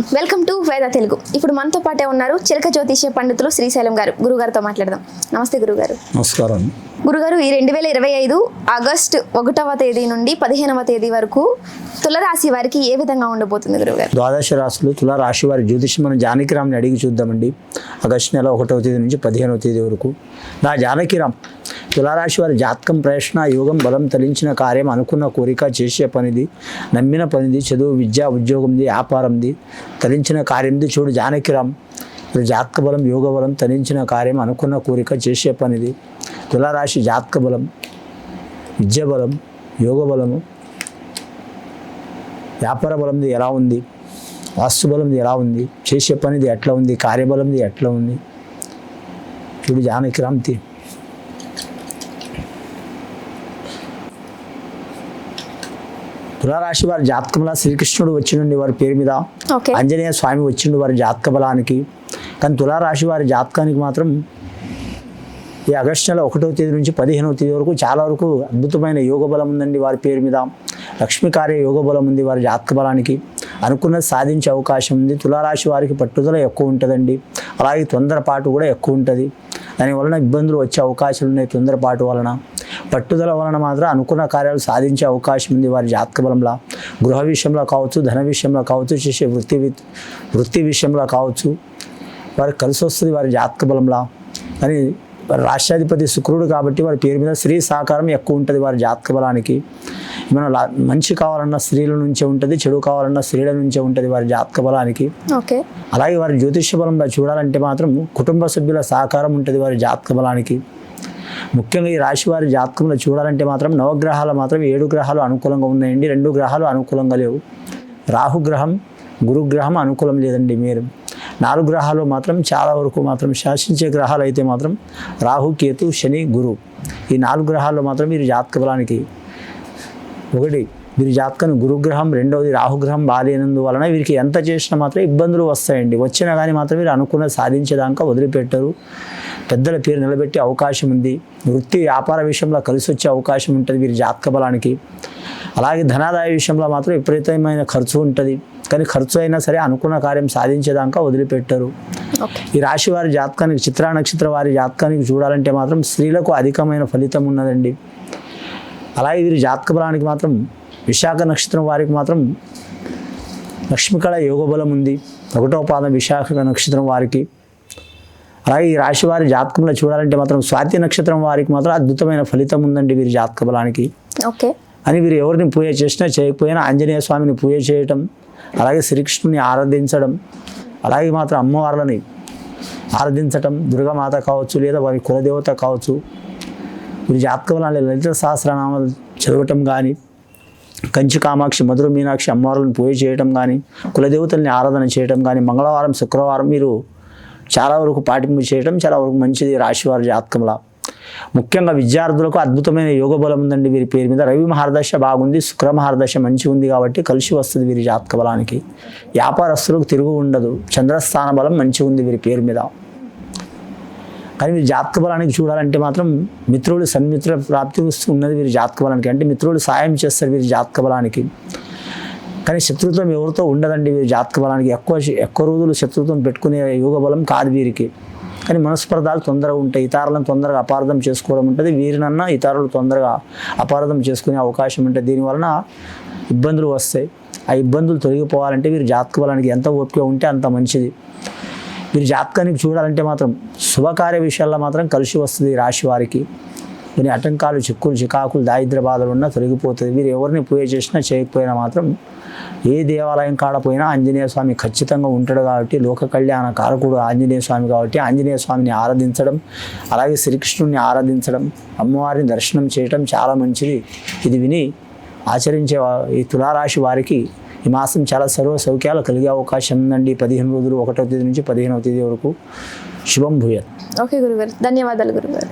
Welcome to వేద తెలుగు ఇప్పుడు మనతో పాటే ఉన్నారు చిలక జ్యోతిష్య పండితులు శ్రీశైలం గారు. గురుగారితో మాట్లాడదాం. నమస్తే గురుగారు. నమస్కారం. గురుగారు ఈ రెండు వేల ఇరవై ఐదు ఆగస్ట్ ఒకటవ తేదీ నుండి పదిహేనవ తేదీ వరకు తులరాశి వారికి ఏ విధంగా ఉండబోతుంది గురుగారు? ద్వాదశ రాశులు తులా రాశి వారి జ్యోతిషం మనం జానకిరామ్ని అడిగి చూద్దామండి. ఆగస్టు నెల ఒకటవ తేదీ నుంచి పదిహేనవ తేదీ వరకు. నా జానకిరామ్ తులారాశి వారి జాతకం ప్రయత్న యోగం బలం తలించిన కార్యం అనుకున్న కోరిక చేసే పనిది నమ్మిన పనిది చదువు విద్య ఉద్యోగంది వ్యాపారంది తలించిన కార్యంది చూడు జానకిరామ్ ఇది జాతక బలం యోగ బలం తలించిన కార్యం అనుకున్న కోరిక చేసే పనిది. తులారాశి జాతక బలం విద్య బలం యోగ బలము వ్యాపార బలంది ఎలా ఉంది? వాస్తు బలంది ఎలా ఉంది? చేసే పనిది ఎట్లా ఉంది? కార్యబలంది ఎట్లా ఉంది? చూడు జానకి తులారాశి వారి జాతకంలో శ్రీకృష్ణుడు వచ్చిండి వారి పేరు మీద. ఆంజనేయ స్వామి వచ్చిండు వారి జాతక బలానికి. కానీ తులారాశి వారి జాతకానికి మాత్రం ఈ ఆగస్టు నెల ఒకటో తేదీ నుంచి పదిహేనవ తేదీ వరకు చాలా వరకు అద్భుతమైన యోగ బలం ఉందండి వారి పేరు మీద. లక్ష్మీకార్య యోగ బలం ఉంది వారి జాతక బలానికి. అనుకున్నది సాధించే అవకాశం ఉంది. తులారాశి వారికి పట్టుదల ఎక్కువ ఉంటుందండి. అలాగే తొందరపాటు కూడా ఎక్కువ ఉంటుంది. దాని వలన ఇబ్బందులు వచ్చే అవకాశాలు ఉన్నాయి తొందరపాటు వలన. పట్టుదల వలన మాత్రం అనుకున్న కార్యాలు సాధించే అవకాశం ఉంది. వారి జాతక బలంలో గృహ విషయంలో కావచ్చు ధన విషయంలో కావచ్చు చేసే వృత్తి వృత్తి విషయంలో కావచ్చు వారికి కలిసి వస్తుంది వారి జాతక బలంలా. అని వారి రాష్ట్రాధిపతి శుక్రుడు కాబట్టి వారి పేరు మీద స్త్రీ సహకారం ఎక్కువ ఉంటుంది వారి జాతక బలానికి. ఏమైనా మంచి కావాలన్నా స్త్రీల నుంచే ఉంటుంది చెడు కావాలన్నా స్త్రీల నుంచే ఉంటుంది వారి జాతక బలానికి. ఓకే. అలాగే వారి జ్యోతిష్య బలంలో చూడాలంటే మాత్రం కుటుంబ సభ్యుల సహకారం ఉంటుంది వారి జాతక బలానికి. ముఖ్యంగా ఈ రాశి వారి జాతకంలో చూడాలంటే మాత్రం నవగ్రహాలు మాత్రం ఏడు గ్రహాలు అనుకూలంగా ఉన్నాయండి. రెండు గ్రహాలు అనుకూలంగా లేవు. రాహుగ్రహం గురుగ్రహం అనుకూలం లేదండి మీరు. నాలుగు గ్రహాలు మాత్రం చాలా వరకు మాత్రం శాసించే గ్రహాలు అయితే మాత్రం రాహు కేతు శని గురు. ఈ నాలుగు గ్రహాల్లో మాత్రం మీరు జాతక బలానికి ఒకటి వీరి జాతకాన్ని గురుగ్రహం రెండవది రాహుగ్రహం బాలేనందువలన వీరికి ఎంత చేసినా మాత్రం ఇబ్బందులు వస్తాయండి. వచ్చినా కానీ మాత్రం వీరు అనుకున్న సాధించేదాకా వదిలిపెట్టరు. పెద్దల పేరు నిలబెట్టే అవకాశం ఉంది. వృత్తి వ్యాపార విషయంలో కలిసి వచ్చే అవకాశం ఉంటుంది వీరి జాతక బలానికి. అలాగే ధనాదాయ విషయంలో మాత్రం విపరీతమైన ఖర్చు ఉంటుంది. కానీ ఖర్చు అయినా సరే అనుకున్న కార్యం సాధించేదాకా వదిలిపెట్టరు. ఈ రాశి వారి జాతకానికి చిత్రా నక్షత్ర వారి జాతకానికి చూడాలంటే మాత్రం స్త్రీలకు అధికమైన ఫలితం ఉన్నదండి. అలాగే వీరి జాతక బలానికి మాత్రం విశాఖ నక్షత్రం వారికి మాత్రం లక్ష్మీకళ యోగ బలం ఉంది. ఒకటో పాదం విశాఖ నక్షత్రం వారికి. అలాగే ఈ రాశి వారి జాతకంలో చూడాలంటే మాత్రం స్వాతి నక్షత్రం వారికి మాత్రం అద్భుతమైన ఫలితం ఉందండి వీరి జాతక బలానికి. ఓకే. అని వీరు ఎవరిని పూజ చేసినా చేయకపోయినా ఆంజనేయ స్వామిని పూజ చేయటం అలాగే శ్రీకృష్ణుని ఆరాధించడం అలాగే మాత్రం అమ్మవార్లని ఆరాధించటం దుర్గామాత కావచ్చు లేదా వారి కులదేవత కావచ్చు. వీరి జాతకంలో లలిత సహస్రనామాలు చదవటం కానీ కంచి కామాక్షి మధుర మీనాక్షి అమ్మవార్లను పూజ చేయటం కానీ కులదేవతల్ని ఆరాధన చేయటం కానీ మంగళవారం శుక్రవారం మీరు చాలా వరకు పాటింపు చేయడం చాలా వరకు మంచిది రాశివారి జాతకంలా. ముఖ్యంగా విద్యార్థులకు అద్భుతమైన యోగ బలం ఉందండి వీరి పేరు మీద. రవి మహారదశ బాగుంది శుక్ర మహారదశ మంచి ఉంది కాబట్టి కలిసి వస్తుంది వీరి జాతక బలానికి. వ్యాపారస్తులకు తిరుగు ఉండదు చంద్రస్థాన బలం మంచి ఉంది వీరి పేరు మీద. కానీ మీరు జాతక బలానికి చూడాలంటే మాత్రం మిత్రులు సన్మిత్ర ప్రాప్తి వస్తూ ఉన్నది వీరి జాతక బలానికి. అంటే మిత్రులు సాయం చేస్తారు వీరి జాతక బలానికి. కానీ శత్రుత్వం ఎవరితో ఉండదండి వీరి జాతక బలానికి. ఎక్కువ ఎక్కువ రోజులు శత్రుత్వం పెట్టుకునే యోగ బలం కాదు వీరికి. కానీ మనస్పర్ధాలు తొందరగా ఉంటాయి. ఇతరులను తొందరగా అపార్థం చేసుకోవడం ఉంటుంది. వీరినన్నా ఇతరులు తొందరగా అపార్థం చేసుకునే అవకాశం ఉంటుంది. దీనివలన ఇబ్బందులు వస్తాయి. ఆ ఇబ్బందులు తొలగిపోవాలంటే వీరి జాతక బలానికి ఎంత ఓపిక ఉంటే అంత మంచిది. వీరి జాతకానికి చూడాలంటే మాత్రం శుభకార్య విషయాల్లో మాత్రం కలిసి వస్తుంది రాశి వారికి. కొన్ని ఆటంకాలు చిక్కులు చికాకులు దారిద్ర బాధలు ఉన్నా తొలగిపోతుంది. వీరు ఎవరిని పూజ చేసినా చేయకపోయినా మాత్రం ఏ దేవాలయం కాడపోయినా ఆంజనేయ స్వామి ఖచ్చితంగా ఉంటాడు కాబట్టి లోక కళ్యాణ కారకుడు ఆంజనేయ స్వామి కాబట్టి ఆంజనేయ స్వామిని ఆరాధించడం అలాగే శ్రీకృష్ణుడిని ఆరాధించడం అమ్మవారిని దర్శనం చేయడం చాలా మంచిది. ఇది విని ఆచరించే ఈ తులారాశి వారికి ఈ మాసం చాలా సర్వ సౌఖ్యాలు కలిగే అవకాశం ఉందండి. పదిహేను రోజులు ఒకటో తేదీ నుంచి పదిహేనవ తేదీ వరకు శుభం భూయత్. ఓకే గురుగారు ధన్యవాదాలు గురుగారు.